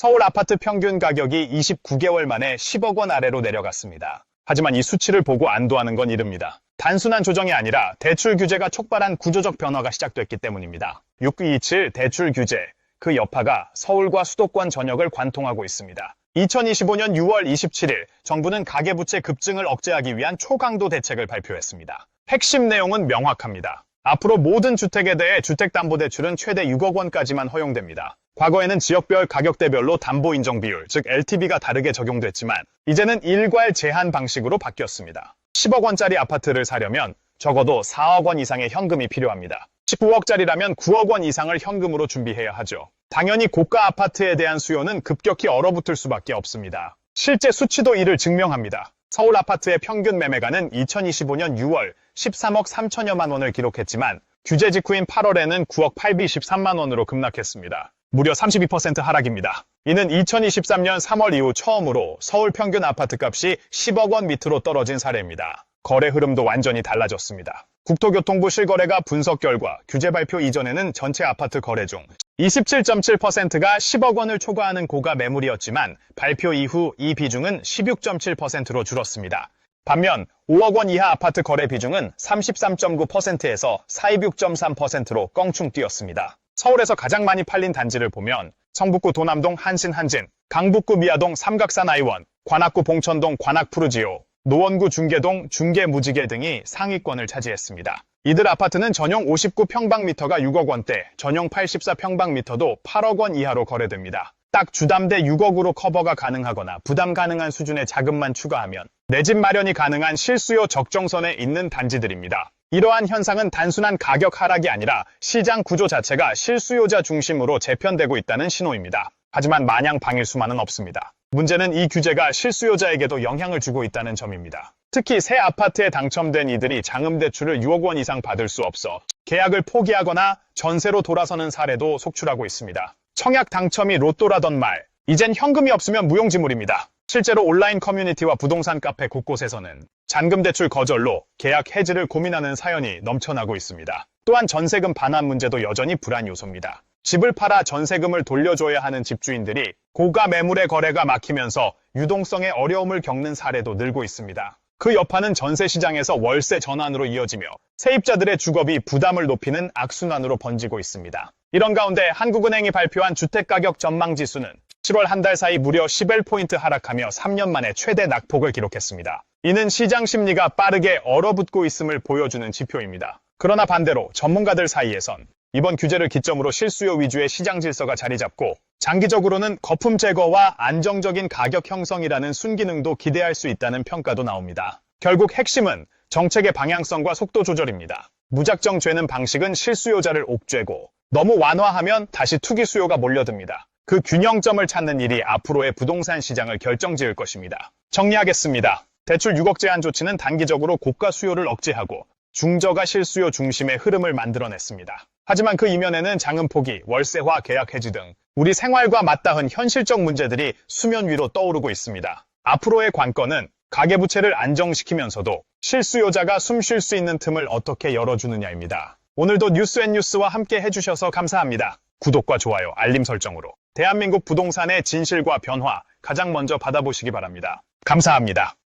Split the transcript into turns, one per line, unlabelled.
서울 아파트 평균 가격이 29개월 만에 10억 원 아래로 내려갔습니다. 하지만 이 수치를 보고 안도하는 건 이릅니다. 단순한 조정이 아니라 대출 규제가 촉발한 구조적 변화가 시작됐기 때문입니다. 6927 대출 규제, 그 여파가 서울과 수도권 전역을 관통하고 있습니다. 2025년 6월 27일 정부는 가계부채 급증을 억제하기 위한 초강도 대책을 발표했습니다. 핵심 내용은 명확합니다. 앞으로 모든 주택에 대해 주택담보대출은 최대 6억 원까지만 허용됩니다. 과거에는 지역별 가격대별로 담보 인정 비율, 즉 LTV가 다르게 적용됐지만 이제는 일괄 제한 방식으로 바뀌었습니다. 10억 원짜리 아파트를 사려면 적어도 4억 원 이상의 현금이 필요합니다. 19억짜리라면 9억 원 이상을 현금으로 준비해야 하죠. 당연히 고가 아파트에 대한 수요는 급격히 얼어붙을 수밖에 없습니다. 실제 수치도 이를 증명합니다. 서울 아파트의 평균 매매가는 2025년 6월 13억 3천여만 원을 기록했지만 규제 직후인 8월에는 9억 823만 원으로 급락했습니다. 무려 32% 하락입니다. 이는 2023년 3월 이후 처음으로 서울 평균 아파트 값이 10억 원 밑으로 떨어진 사례입니다. 거래 흐름도 완전히 달라졌습니다. 국토교통부 실거래가 분석 결과 규제 발표 이전에는 전체 아파트 거래 중 27.7%가 10억 원을 초과하는 고가 매물이었지만 발표 이후 이 비중은 16.7%로 줄었습니다. 반면 5억 원 이하 아파트 거래 비중은 33.9%에서 46.3%로 껑충 뛰었습니다. 서울에서 가장 많이 팔린 단지를 보면 성북구 도남동 한신 한진, 강북구 미아동 삼각산 아이원, 관악구 봉천동 관악푸르지오, 노원구 중계동 중계무지개 등이 상위권을 차지했습니다. 이들 아파트는 전용 59평방미터가 6억 원대, 전용 84평방미터도 8억 원 이하로 거래됩니다. 딱 주담대 6억으로 커버가 가능하거나 부담 가능한 수준의 자금만 추가하면 내 집 마련이 가능한 실수요 적정선에 있는 단지들입니다. 이러한 현상은 단순한 가격 하락이 아니라 시장 구조 자체가 실수요자 중심으로 재편되고 있다는 신호입니다. 하지만 마냥 방일 수만은 없습니다. 문제는 이 규제가 실수요자에게도 영향을 주고 있다는 점입니다. 특히 새 아파트에 당첨된 이들이 장음대출을 6억 원 이상 받을 수 없어 계약을 포기하거나 전세로 돌아서는 사례도 속출하고 있습니다. 청약 당첨이 로또라던 말, 이젠 현금이 없으면 무용지물입니다. 실제로 온라인 커뮤니티와 부동산 카페 곳곳에서는 잔금 대출 거절로 계약 해지를 고민하는 사연이 넘쳐나고 있습니다. 또한 전세금 반환 문제도 여전히 불안 요소입니다. 집을 팔아 전세금을 돌려줘야 하는 집주인들이 고가 매물의 거래가 막히면서 유동성의 어려움을 겪는 사례도 늘고 있습니다. 그 여파는 전세 시장에서 월세 전환으로 이어지며 세입자들의 주거비 부담을 높이는 악순환으로 번지고 있습니다. 이런 가운데 한국은행이 발표한 주택가격 전망 지수는 7월 한 달 사이 무려 11포인트 하락하며 3년 만에 최대 낙폭을 기록했습니다. 이는 시장 심리가 빠르게 얼어붙고 있음을 보여주는 지표입니다. 그러나 반대로 전문가들 사이에선 이번 규제를 기점으로 실수요 위주의 시장 질서가 자리 잡고 장기적으로는 거품 제거와 안정적인 가격 형성이라는 순기능도 기대할 수 있다는 평가도 나옵니다. 결국 핵심은 정책의 방향성과 속도 조절입니다. 무작정 죄는 방식은 실수요자를 옥죄고 너무 완화하면 다시 투기 수요가 몰려듭니다. 그 균형점을 찾는 일이 앞으로의 부동산 시장을 결정지을 것입니다. 정리하겠습니다. 대출 6억 제한 조치는 단기적으로 고가 수요를 억제하고 중저가 실수요 중심의 흐름을 만들어냈습니다. 하지만 그 이면에는 장음 포기, 월세화 계약 해지 등 우리 생활과 맞닿은 현실적 문제들이 수면 위로 떠오르고 있습니다. 앞으로의 관건은 가계부채를 안정시키면서도 실수요자가 숨 쉴 수 있는 틈을 어떻게 열어주느냐입니다. 오늘도 뉴스앤뉴스와 함께 해주셔서 감사합니다. 구독과 좋아요, 알림 설정으로 대한민국 부동산의 진실과 변화 가장 먼저 받아보시기 바랍니다. 감사합니다.